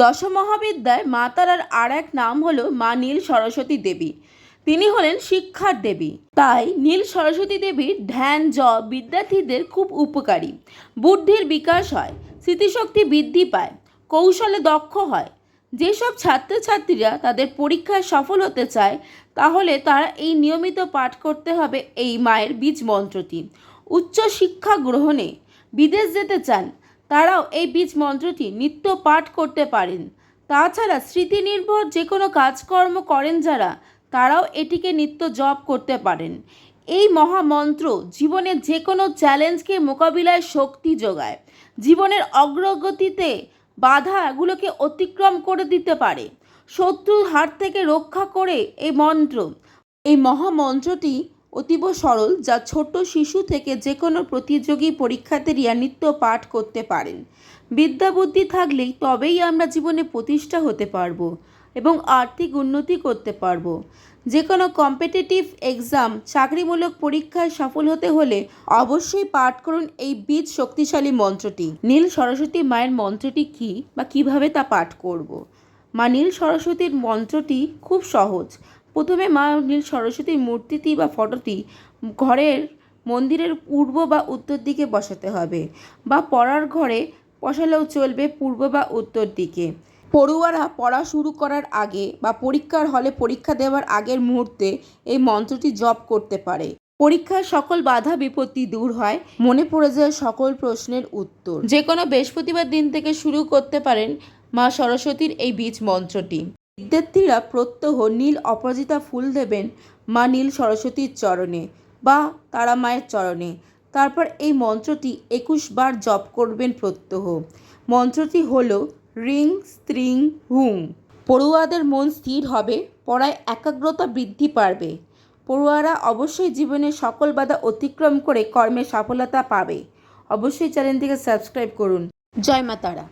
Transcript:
দশমহাবিদ্যায় মা তারার আর এক নাম হলো মা নীল সরস্বতী দেবী। তিনি হলেন শিক্ষার দেবী। তাই নীল সরস্বতী দেবীর ধ্যান জ বিদ্যার্থীদের খুব উপকারী। বুদ্ধির বিকাশ হয়, স্মৃতিশক্তি বৃদ্ধি পায়, কৌশলে দক্ষ হয়। যেসব ছাত্রছাত্রীরা তাদের পরীক্ষায় সফল হতে চায়, তাহলে তারা এই নিয়মিত পাঠ করতে হবে এই মায়ের বীজ মন্ত্রটি। উচ্চ শিক্ষা গ্রহণে বিদেশ যেতে চান তারাও এই বীজ মন্ত্রটি নিত্য পাঠ করতে পারেন। তাছাড়া স্মৃতি নির্ভর যে কোনো কাজকর্ম করেন যারা, তারাও এটিকে নিত্য জপ করতে পারেন। এই মহামন্ত্র জীবনের যে কোনো চ্যালেঞ্জকে মোকাবিলায় শক্তি যোগায়। জীবনের অগ্রগতিতে বাধাগুলোকে অতিক্রম করে দিতে পারে। শত্রুর হাত থেকে রক্ষা করে এই মন্ত্র। এই মহামন্ত্রটি অতীব সরল যা ছোট শিশু থেকে যে কোনো প্রতিযোগী পরীক্ষার্থীরা নিত্য পাঠ করতে পারেন। বিদ্যা বুদ্ধি থাকলেই তবেই আমরা জীবনে প্রতিষ্ঠা হতে পারব এবং আর্থিক উন্নতি করতে পারব। যে কোনো কম্পিটিটিভ এক্সাম, চাকরিমূলক পরীক্ষায় সফল হতে হলে অবশ্যই পাঠ করুন এই বীজ শক্তিশালী মন্ত্রটি। নীল সরস্বতী মায়ের মন্ত্রটি কী বা কীভাবে তা পাঠ করব। মা নীল সরস্বতীর মন্ত্রটি খুব সহজ। প্রথমে মা সরস্বতীর মূর্তিটি বা ফটোটি ঘরের মন্দিরের পূর্ব বা উত্তর দিকে বসাতে হবে বা পড়ার ঘরে বসালেও চলবে পূর্ব বা উত্তর দিকে। পড়ুয়ারা পড়া শুরু করার আগে বা পরীক্ষার হলে পরীক্ষা দেওয়ার আগের মুহূর্তে এই মন্ত্রটি জপ করতে পারে। পরীক্ষার সকল বাধা, বিপত্তি দূর হয়। মনে পড়ে যায় সকল প্রশ্নের উত্তর। যে কোনো বৃহস্পতিবার দিন থেকে শুরু করতে পারেন মা সরস্বতীর এই বীজ মন্ত্রটি। বিদ্যার্থীরা প্রত্যহ নীল অপরাজিতা ফুল দেবেন মা নীল সরস্বতীর চরণে বা তারা মায়ের চরণে। তারপর এই মন্ত্রটি একুশ বার জপ করবেন প্রত্যহ। মন্ত্রটি হল রিং স্ত্রিং হুং। পড়ুয়াদের মন স্থির হবে, পড়ায় একাগ্রতা বৃদ্ধি পারবে। পড়ুয়ারা অবশ্যই জীবনে সকল বাধা অতিক্রম করে কর্মে সফলতা পাবে। অবশ্যই চ্যানেলটিকে সাবস্ক্রাইব করুন। জয় মা তারা।